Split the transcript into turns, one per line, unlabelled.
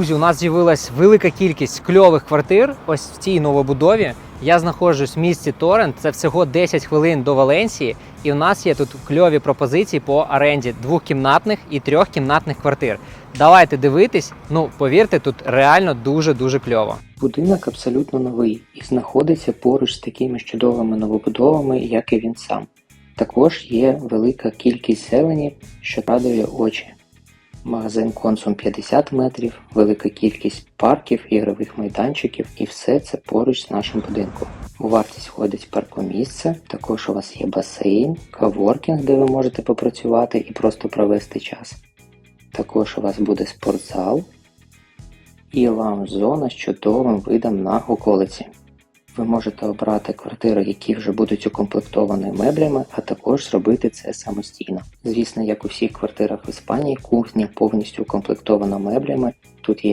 Друзі, у нас з'явилась велика кількість кльових квартир. Ось в цій новобудові. Я знаходжусь в місті Торрент. Це всього 10 хвилин до Валенсії. І у нас є тут кльові пропозиції по оренді двохкімнатних і трьохкімнатних квартир. Давайте дивитись. Ну повірте, тут реально дуже дуже кльово.
Будинок абсолютно новий і знаходиться поруч з такими ж чудовими новобудовами, як і він сам. Також є велика кількість зелені, що радує очі. Магазин Консум 50 метрів, велика кількість парків, ігрових майданчиків і все це поруч з нашим будинком. У вартість входить паркомісце, також у вас є басейн, каворкінг, де ви можете попрацювати і просто провести час. Також у вас буде спортзал, і лаунж-зона з чудовим видом на околиці. Ви можете обрати квартири, які вже будуть укомплектовані меблями, а також зробити це самостійно. Звісно, як у всіх квартирах в Іспанії, кухня повністю укомплектована меблями. Тут є